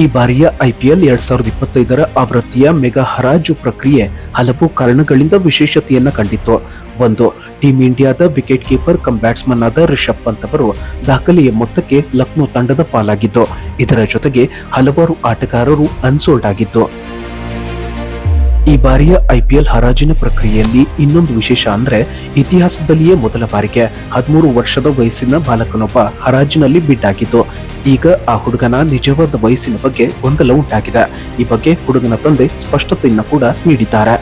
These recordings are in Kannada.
ಈ ಬಾರಿಯ ಐಪಿಎಲ್ ಎರಡ್ ಸಾವಿರದ ಇಪ್ಪತ್ತೈದರ ಆವೃತ್ತಿಯ ಮೆಗಾ ಹರಾಜು ಪ್ರಕ್ರಿಯೆ ಹಲವು ಕಾರಣಗಳಿಂದ ವಿಶೇಷತೆಯನ್ನು ಕಂಡಿತ್ತು. ಒಂದು, ಟೀಂ ಇಂಡಿಯಾದ ವಿಕೆಟ್ ಕೀಪರ್ ಕಮ್ ಬ್ಯಾಟ್ಸ್ಮನ್ ಆದ ರಿಷಬ್ ಪಂತ್ ಅವರು ದಾಖಲೆಯ ಮೊತ್ತಕ್ಕೆ ಲಕ್ನೋ ತಂಡದ ಪಾಲಾಗಿದ್ದು, ಇದರ ಜೊತೆಗೆ ಹಲವಾರು ಆಟಗಾರರು ಅನ್ಸೋಲ್ಡ್ ಆಗಿದ್ದು. ಈ ಬಾರಿಯ ಐಪಿಎಲ್ ಹರಾಜಿನ ಪ್ರಕ್ರಿಯೆಯಲ್ಲಿ ಇನ್ನೊಂದು ವಿಶೇಷ ಅಂದ್ರೆ ಇತಿಹಾಸದಲ್ಲಿಯೇ ಮೊದಲ ಬಾರಿಗೆ ಹದಿಮೂರು ವರ್ಷದ ವಯಸ್ಸಿನ ಬಾಲಕನೊಬ್ಬ ಹರಾಜಿನಲ್ಲಿ ಬಿಟ್ಟಾಗಿದ್ದು, ಈಗ ಆ ಹುಡುಗನ ನಿಜವಾದ ವಯಸ್ಸಿನ ಬಗ್ಗೆ ಗೊಂದಲ ಉಂಟಾಗಿದೆ. ಈ ಬಗ್ಗೆ ಹುಡುಗನ ತಂದೆ ಸ್ಪಷ್ಟತೆಯನ್ನು ಕೂಡ ನೀಡಿದ್ದಾರೆ.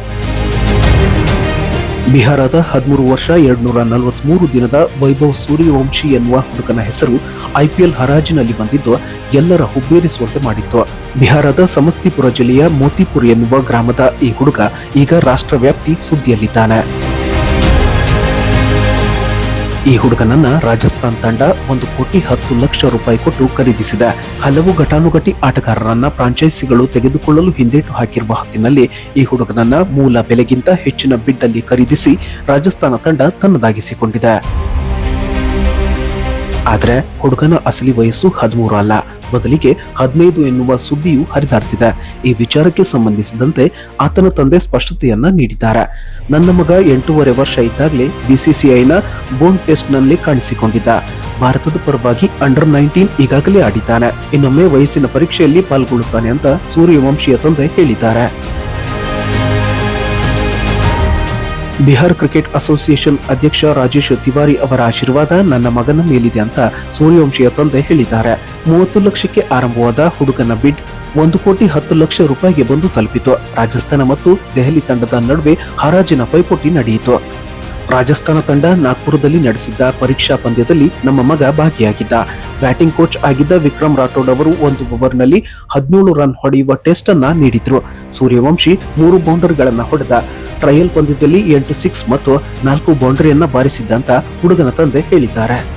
ಬಿಹಾರದ ಹದಿಮೂರು ವರ್ಷ ಎರಡ್ನೂರ ನಲವತ್ಮೂರು ದಿನದ ವೈಭವ್ ಸೂರ್ಯವಂಶಿ ಎನ್ನುವ ಹುಡುಗನ ಹೆಸರು ಐಪಿಎಲ್ ಹರಾಜಿನಲ್ಲಿ ಬಂದಿದ್ದು ಎಲ್ಲರ ಹುಬ್ಬೇರಿಸುವಂತೆ ಮಾಡಿತ್ತು. ಬಿಹಾರದ ಸಮಸ್ತಿಪುರ ಜಿಲ್ಲೆಯ ಮೋತಿಪುರ್ ಎನ್ನುವ ಗ್ರಾಮದ ಈ ಹುಡುಗ ಈಗ ರಾಷ್ಟ್ರವ್ಯಾಪ್ತಿ ಸುದ್ದಿಯಲ್ಲಿದ್ದಾನೆ. ಈ ಹುಡುಗನನ್ನ ರಾಜಸ್ಥಾನ್ ತಂಡ ಒಂದು ಕೋಟಿ ಹತ್ತು ಲಕ್ಷ ರೂಪಾಯಿ ಕೊಟ್ಟು ಖರೀದಿಸಿದೆ. ಹಲವು ಘಟಾನುಘಟಿ ಆಟಗಾರರನ್ನ ಫ್ರಾಂಚೈಸಿಗಳು ತೆಗೆದುಕೊಳ್ಳಲು ಹಿಂದೇಟು ಹಾಕಿರುವ ಹೊತ್ತಿನಲ್ಲಿ ಈ ಹುಡುಗನನ್ನ ಮೂಲ ಬೆಲೆಗಿಂತ ಹೆಚ್ಚಿನ ಬಿಡ್ಡಲ್ಲಿ ಖರೀದಿಸಿ ರಾಜಸ್ಥಾನ ತಂಡ ತನ್ನದಾಗಿಸಿಕೊಂಡಿದೆ. ಆದರೆ ಹುಡುಗನ ಅಸಲಿ ವಯಸ್ಸು ಹದಿಮೂರು ಅಲ್ಲ. ಬದಲಿಗೆ ಹದಿನೈದು ಎನ್ನುವ ಸುದ್ದಿಯು ಹರಿದಾಡ್ತಿದೆ. ಈ ವಿಚಾರಕ್ಕೆ ಸಂಬಂಧಿಸಿದಂತೆ ಆತನ ತಂದೆ ಸ್ಪಷ್ಟತೆಯನ್ನ ನೀಡಿದ್ದಾರೆ. ನನ್ನ ಮಗ ಎಂಟೂವರೆ ವರ್ಷ ಇದ್ದಾಗಲೇ ಬಿಸಿಸಿಐನ ಬೋನ್ ಟೆಸ್ಟ್ನಲ್ಲಿ ಕಾಣಿಸಿಕೊಂಡಿದ್ದ. ಭಾರತದ ಪರವಾಗಿ ಅಂಡರ್ ನೈನ್ಟೀನ್ ಈಗಾಗಲೇ ಆಡಿದ್ದಾನೆ. ಇನ್ನೊಮ್ಮೆ ವಯಸ್ಸಿನ ಪರೀಕ್ಷೆಯಲ್ಲಿ ಪಾಲ್ಗೊಳ್ಳುತ್ತಾನೆ ಅಂತ ಸೂರ್ಯವಂಶಿಯ ತಂದೆ ಹೇಳಿದ್ದಾರೆ. ಬಿಹಾರ್ ಕ್ರಿಕೆಟ್ ಅಸೋಸಿಯೇಷನ್ ಅಧ್ಯಕ್ಷ ರಾಜೇಶ್ ತಿವಾರಿ ಅವರ ಆಶೀರ್ವಾದ ನನ್ನ ಮಗನ ಮೇಲಿದೆ ಅಂತ ಸೂರ್ಯವಂಶಿಯ ತಂದೆ ಹೇಳಿದ್ದಾರೆ. ಮೂವತ್ತು ಲಕ್ಷಕ್ಕೆ ಆರಂಭವಾದ ಹುಡುಗನ ಬಿಡ್ ಒಂದು ಕೋಟಿ ಹತ್ತು ಲಕ್ಷ ರೂಪಾಯಿಗೆ ಬಂದು ತಲುಪಿತು. ರಾಜಸ್ಥಾನ ಮತ್ತು ದೆಹಲಿ ತಂಡದ ನಡುವೆ ಹರಾಜಿನ ಪೈಪೋಟಿ ನಡೆಯಿತು. ರಾಜಸ್ಥಾನ ತಂಡ ನಾಗ್ಪುರದಲ್ಲಿ ನಡೆಸಿದ್ದ ಪರೀಕ್ಷಾ ಪಂದ್ಯದಲ್ಲಿ ನಮ್ಮ ಮಗ ಭಾಗಿಯಾಗಿದ್ದ. ಬ್ಯಾಟಿಂಗ್ ಕೋಚ್ ಆಗಿದ್ದ ವಿಕ್ರಮ್ ರಾಠೋಡ್ ಅವರು ಒಂದು ಓವರ್ನಲ್ಲಿ ಹದಿನೇಳು ರನ್ ಹೊಡೆಯುವ ಟೆಸ್ಟ್ ಅನ್ನ ನೀಡಿದ್ರು. ಸೂರ್ಯವಂಶಿ ಮೂರು ಬೌಂಡರ್ಗಳನ್ನು ಹೊಡೆದ. ಟ್ರಯಲ್ ಪಂದ್ಯದಲ್ಲಿ ಎಂಟು ಸಿಕ್ಸ್ ಮತ್ತು ನಾಲ್ಕು ಬೌಂಡರಿಯನ್ನ ಬಾರಿಸಿದ್ದಂತ ಹುಡುಗನ ತಂದೆ ಹೇಳಿದ್ದಾರೆ.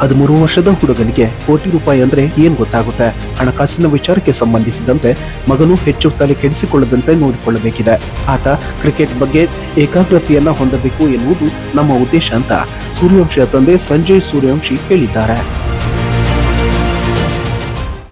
ಹದಿಮೂರು ವರ್ಷದ ಹುಡುಗನಿಗೆ ಕೋಟಿ ರೂಪಾಯಿ ಅಂದ್ರೆ ಏನ್ ಗೊತ್ತಾಗುತ್ತೆ? ಹಣಕಾಸಿನ ವಿಚಾರಕ್ಕೆ ಸಂಬಂಧಿಸಿದಂತೆ ಮಗನು ಹೆಚ್ಚು ತಲೆ ಕೆಡಿಸಿಕೊಳ್ಳದಂತೆ ನೋಡಿಕೊಳ್ಳಬೇಕಿದೆ. ಆತ ಕ್ರಿಕೆಟ್ ಬಗ್ಗೆ ಏಕಾಗ್ರತೆಯನ್ನ ಹೊಂದಬೇಕು ಎನ್ನುವುದು ನಮ್ಮ ಉದ್ದೇಶ ಅಂತ ಸೂರ್ಯವಂಶಿಯ ತಂದೆ ಸಂಜಯ್ ಸೂರ್ಯವಂಶಿ ಹೇಳಿದ್ದಾರೆ.